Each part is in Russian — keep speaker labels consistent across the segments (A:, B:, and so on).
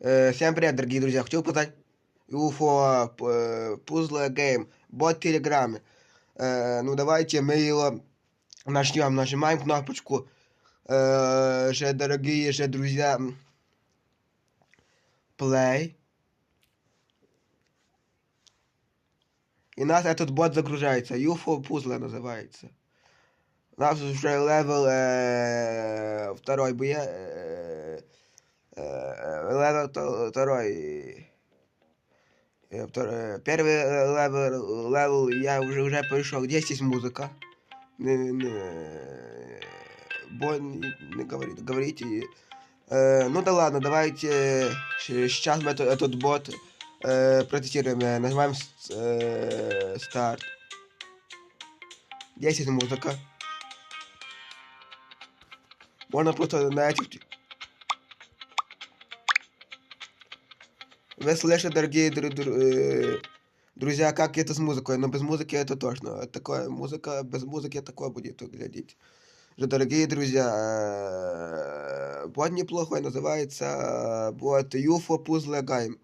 A: Э, всем привет, дорогие друзья. Хочу показать UFO э, Puzzle Game, бот Телеграме. Э, ну, давайте мы его начнем. Нажимаем кнопочку. Э, же, дорогие же друзья, Play. И нас этот бот загружается. UFO Puzzle называется. У нас уже левел э, второй. Э, э, левел второй. Э, второй. Первый левел, левел я уже, уже пришел. Где здесь музыка? Не, не, не говорите. Э, ну да ладно, давайте сейчас мы этот, этот бот э, протестируем. Нажимаем э, старт. Здесь есть музыка. Можно просто на этих... Вы слышите, дорогие дру дру э друзья, как это с музыкой, но без музыки это точно. Такое, музыка, без музыки такое будет выглядеть. Дорогие друзья, э, бот неплохой, называется бот UFO Puzzle Game.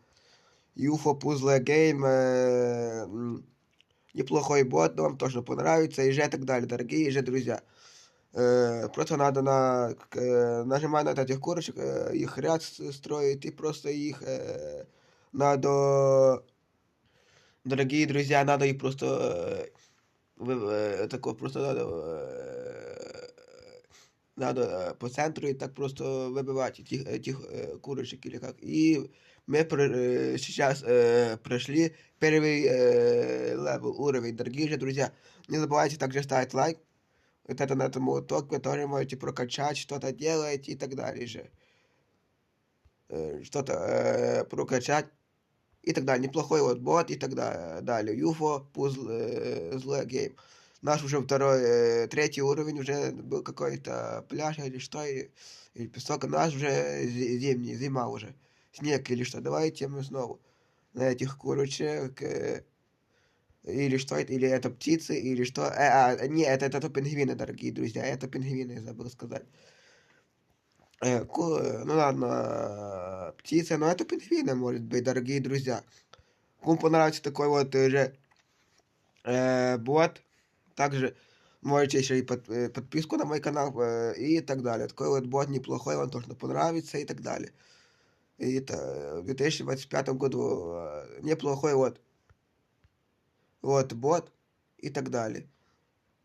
A: UFO Puzzle Game, э, неплохой бот, вам тоже понравится, и же так далее, дорогие же друзья. Э, просто надо на, э, нажимать на этих курочек, э, их ряд строить, и просто их э, надо, дорогие друзья, надо их просто, э, э, такое просто надо, э, надо по центру и так просто выбивать этих, этих курочек или как. И мы э, сейчас э, прошли первый э, левел, уровень, дорогие же друзья. Не забывайте также ставить лайк вот это на этом молоток, который можете прокачать, что-то делать и так далее же. Что-то э, прокачать и так далее. Неплохой вот бот и так далее. UFO, Puzzle, э, злой гейм. Наш уже второй, э, третий уровень уже был какой-то пляж или что, или, песок. Наш уже зимний, зима уже. Снег или что. Давайте мы снова на этих курочек... Э, или что это, или это птицы, или что. Э, а, не, это, это, это пингвины, дорогие друзья, это пингвины, я забыл сказать. Э, ну ладно, птицы, но это пингвины, может быть, дорогие друзья. Кому понравится такой вот уже э, бот, также можете еще и под, э, подписку на мой канал э, и так далее. Такой вот бот неплохой, вам точно понравится и так далее. И это в 2025 году э, неплохой вот вот, бот и так далее.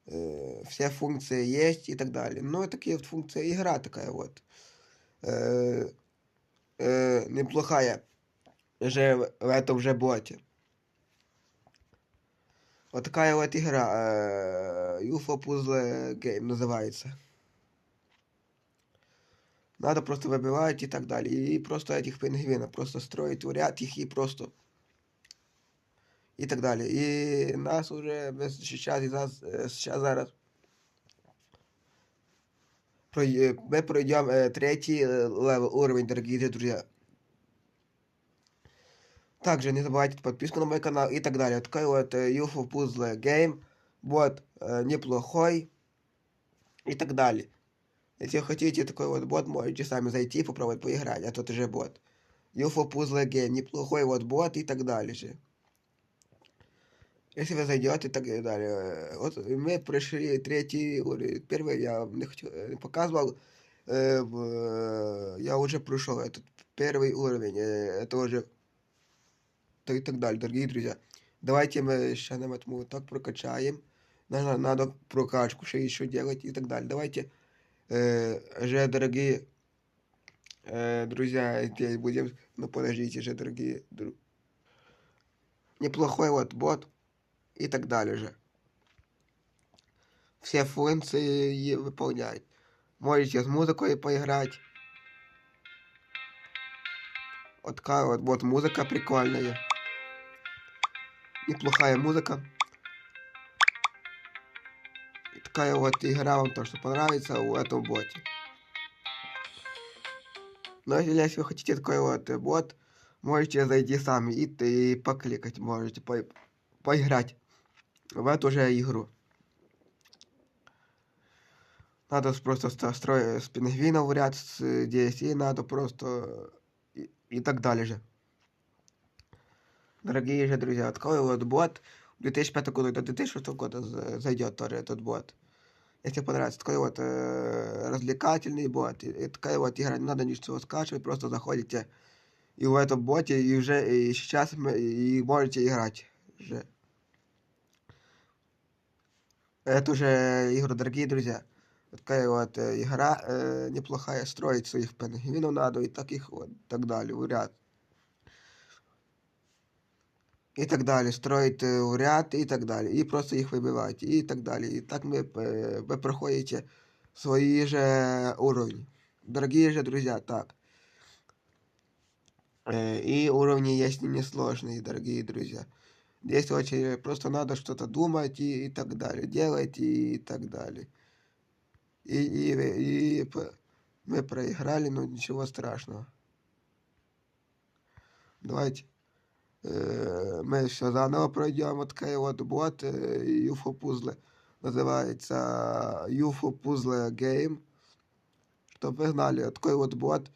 A: Э, все функции есть и так далее. Но такие вот функции, игра такая вот. Э, э, неплохая же в этом же боте. Вот такая вот игра. Э, UFO Puzzle Game называется. Надо просто выбивать и так далее. И просто этих пингвинов просто строить в ряд их и просто и так далі. І нас уже зараз, зараз зараз мы пройдем э, третий э, левел, уровень, дорогие друзья. Также не забывайте подписку на мой канал и так далее. Такой вот э, UFO Puzzle Game. Вот, неплохой. И так далее. Если хотите такой вот бот, можете сами зайти и попробовать поиграть. А тут уже бот. UFO Puzzle Game. Неплохой вот бот и так далее же. Если вы зайдете и так далее. Вот мы прошли третий уровень. Первый я не, хочу, не показывал. Э, в, я уже прошел этот первый уровень. Э, это уже и так далее, дорогие друзья. Давайте мы сейчас нам это вот так прокачаем. Надо, надо прокачку еще, еще делать и так далее. Давайте э, же, дорогие э, друзья, здесь будем... Ну, подождите же, дорогие друзья. Неплохой вот бот и так далее же. Все функции выполняет. Можете с музыкой поиграть. Вот такая вот, вот музыка прикольная. Неплохая музыка. И такая вот игра вам то, что понравится у этого боте. Но если вы хотите такой вот бот, можете зайти сами и, и покликать, можете по, поиграть в эту же игру. Надо просто строить с пингвинов в ряд здесь, и надо просто и, и так далее же. Дорогие же друзья, такой вот бот 2005 года до 2006 года зайдет тоже этот бот. Если понравится, такой вот э, развлекательный бот. И, и такая вот игра, не надо ничего скачивать, просто заходите и в этом боте и уже и сейчас мы, и можете играть. Же. Это уже игра, дорогие друзья. Такая вот э, игра э, неплохая, строить своих пингвинов надо и таких вот, так далее, в ряд. И так далее, строить э, в ряд и так далее. И просто их выбивать и так далее. И так мы, э, вы проходите свои же уровни. Дорогие же друзья, так. Э, и уровни есть несложные, дорогие друзья. Здесь очень просто надо что-то думать и, и так далее, делать и, и так далее. И, и, и мы проиграли, но ничего страшного. Давайте э, мы все заново пройдем. Вот такая вот бот э, UFO пузлы. Называется UFO Puzzle Game. Чтобы вы знали, такой вот бот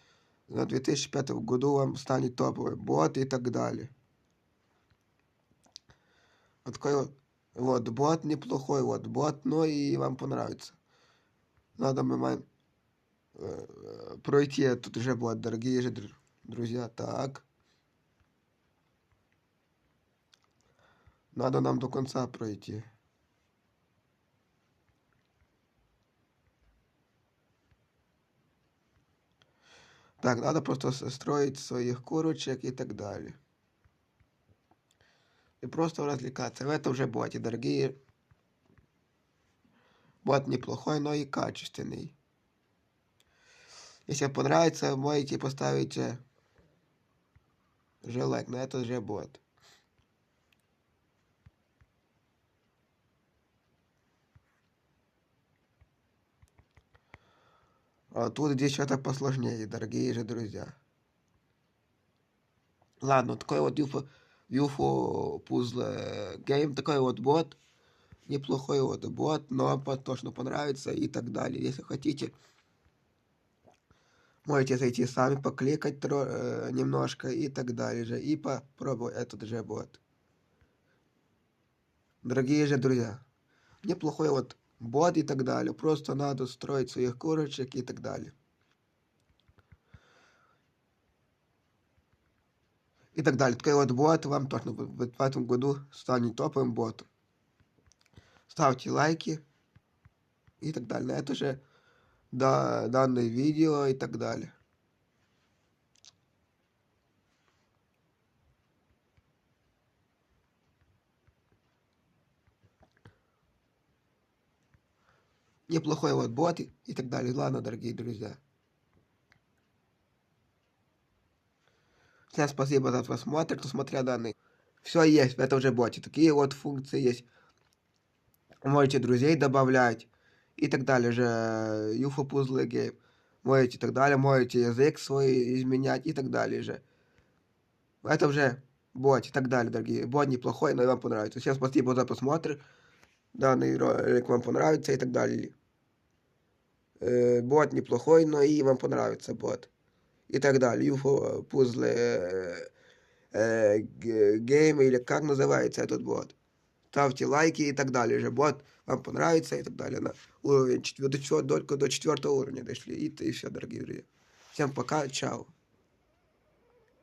A: на 2005 году вам станет топовый бот и так далее. Вот такой вот, бот неплохой, вот бот, но и вам понравится. Надо мы э, пройти этот же бот, дорогие же друзья. Так. Надо нам до конца пройти. Так, надо просто строить своих курочек и так далее. И просто развлекаться. В этом же боте, дорогие. Бот неплохой, но и качественный. Если понравится, можете поставить же лайк на этот же бот. А тут здесь что-то посложнее, дорогие же друзья. Ладно, такой вот UFO, UFO Puzzle Game, такой вот бот. Неплохой вот бот, но точно понравится и так далее. Если хотите, можете зайти сами, покликать э, немножко и так далее же. И попробовать этот же бот. Дорогие же друзья, неплохой вот бот и так далее. Просто надо строить своих курочек и так далее. И так далее. Такой вот бот вам точно в этом году станет топовым ботом. Ставьте лайки и так далее. На это же да, данное видео и так далее. неплохой вот бот и так далее. Ладно, дорогие друзья. Всем спасибо за просмотр, кто смотрел данный. Все есть в этом же боте. Такие вот функции есть. Можете друзей добавлять и так далее же. UFO Puzzle Game. Можете и так далее. Можете язык свой изменять и так далее же. В этом же боте и так далее, дорогие. Бот неплохой, но вам понравится. Всем спасибо за просмотр. Данный ролик вам понравится и так далее. Э, бот неплохой, но и вам понравится бот. И так далее. UFO пузлы э, э, гейм или как называется этот бот. Ставьте лайки и так далее. Же бот вам понравится и так далее. На уровень 4, только до четвертого уровня дошли. И, и все, дорогие друзья. Всем пока, чао.